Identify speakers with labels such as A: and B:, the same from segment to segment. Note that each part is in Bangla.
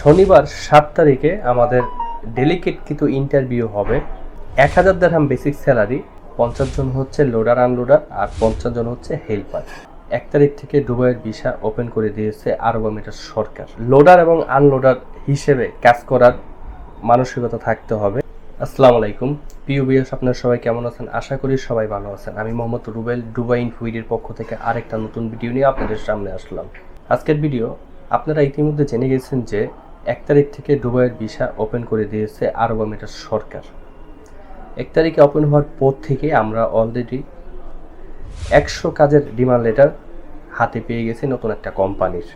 A: শনিবার সাত তারিখে আমাদের ডেলিকেট কিন্তু ইন্টারভিউ হবে। এক হাজার দেড়হাম বেসিক স্যালারি পঞ্চাশ জন হচ্ছে লোডার আনলোডার আর পঞ্চাশ জন হচ্ছে হেল্পার এক তারিখ থেকে দুবাইয়ের ভিসা ওপেন করে দিয়েছে আরব আমিরাত সরকার। লোডার এবং আনলোডার হিসেবে কাজ করার মানসিকতা থাকতে হবে। আসসালামু আলাইকুম। প্রিয় আপনার সবাই কেমন আছেন? আশা করি সবাই ভালো আছেন। আমি মোহাম্মদ রুবেল, দুবাই ইনফুইডের পক্ষ থেকে আরেকটা নতুন ভিডিও নিয়ে আপনাদের সামনে আসলাম। আজকের ভিডিও আপনারা ইতিমধ্যে জেনে গেছেন যে এক তারিখ থেকে দুবাইয়ের ভিসা ওপেন করে দিয়েছে আরব আমিরাত সরকার। এক তারিখে ওপেন হওয়ার পর থেকে আমরা অলরেডি একশো কাজের ডিমান্ড লেটার হাতে পেয়ে গেছি নতুন একটা কোম্পানির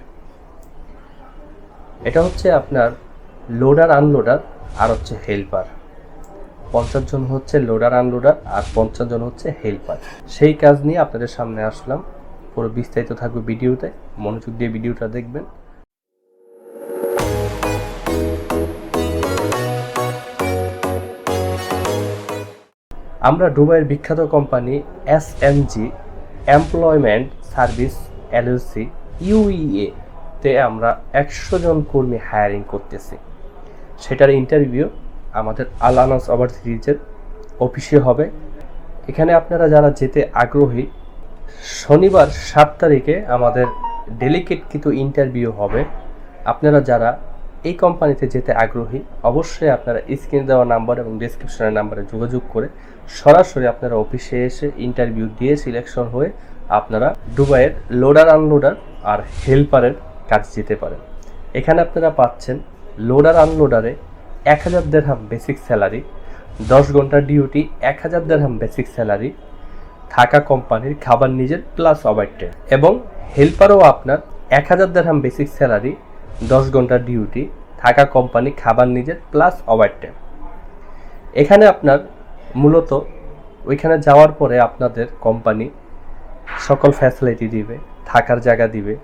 A: এটা হচ্ছে আপনার লোডার আনলোডার আর হচ্ছে হেল্পার পঞ্চাশ জন হচ্ছে লোডার আনলোডার আর পঞ্চাশ জন হচ্ছে হেল্পার সেই কাজ নিয়ে আপনাদের সামনে আসলাম। পুরো বিস্তারিত থাকবে ভিডিওতে। মনোযোগ দিয়ে ভিডিওটা দেখবেন। আমরা দুবাইয়ের বিখ্যাত company S M G employment service LLC UAE তে আমরা একশো জন কর্মী হায়ারিং করতেছি। সেটার ইন্টারভিউ আমাদের আলানাস ওভার সিরিজের অফিসে হবে। এখানে আপনারা যারা যেতে আগ্রহী, শনিবার সাত তারিখে আমাদের ডেলিকেট কিন্তু ইন্টারভিউ হবে। আপনারা যারা এই কোম্পানিতে যেতে আগ্রহী, অবশ্যই আপনারা স্ক্রিনে দেওয়া নাম্বার এবং ডিসক্রিপশনের নাম্বারে যোগাযোগ করে সরাসরি আপনারা অফিসে এসে ইন্টারভিউ দিয়ে সিলেকশন হয়ে আপনারা দুবাইয়ের লোডার আনলোডার আর হেল্পারের কাজ যেতে পারেন। এখানে আপনারা পাচ্ছেন লোডার আনলোডারে এক হাজার দেড়হাম বেসিক স্যালারি দশ ঘণ্টার ডিউটি এক হাজার দেড়হাম বেসিক স্যালারি থাকা কোম্পানির খাবার নিজের প্লাস ওভারটাইম এবং হেল্পারও আপনার এক হাজার দেড়হাম বেসিক স্যালারি দশ ঘণ্টার ডিউটি থাকা কোম্পানি খাবার নিজের প্লাস ওভারটাইম এখানে আপনার মূলত ওইখানে যাওয়ার পরে আপনাদের কোম্পানি সকল ফ্যাসিলিটি দিবে, থাকার জায়গা দিবে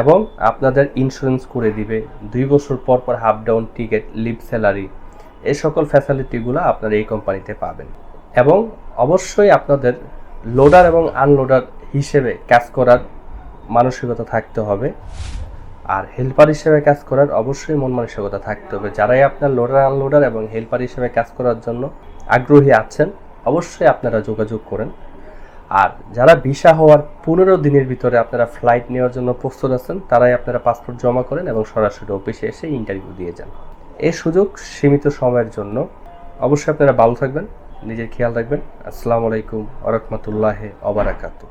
A: এবং আপনাদের ইন্স্যুরেন্স করে দিবে। দুই বছর পর পর half down ticket leave salary এই সকল ফ্যাসিলিটিগুলো আপনারা এই কোম্পানিতে পাবেন। এবং অবশ্যই আপনাদের লোডার এবং আনলোডার হিসেবে কাজ করার মানসিকতা থাকতে হবে। আর হেল্পার হিসেবে কাজ করার অবশ্যই মন মানসিকতা থাকতে হবে। যারাই আপনার লোডার আনলোডার এবং হেল্পার হিসেবে কাজ করার জন্য আগ্রহী আছেন, অবশ্যই আপনারা যোগাযোগ করেন। আর যারা ভিসা হওয়ার পনেরো দিনের ভিতরে আপনারা ফ্লাইট নেওয়ার জন্য প্রস্তুত আছেন, তারাই আপনারা পাসপোর্ট জমা করেন এবং সরাসরি অফিসে এসে ইন্টারভিউ দিয়ে যান। এই সুযোগ সীমিত সময়ের জন্য অবশ্যই আপনারা ভালো থাকবেন, নিজের খেয়াল রাখবেন। আসসালামু আলাইকুম আরহামতুল্লাহ অবরাকাতু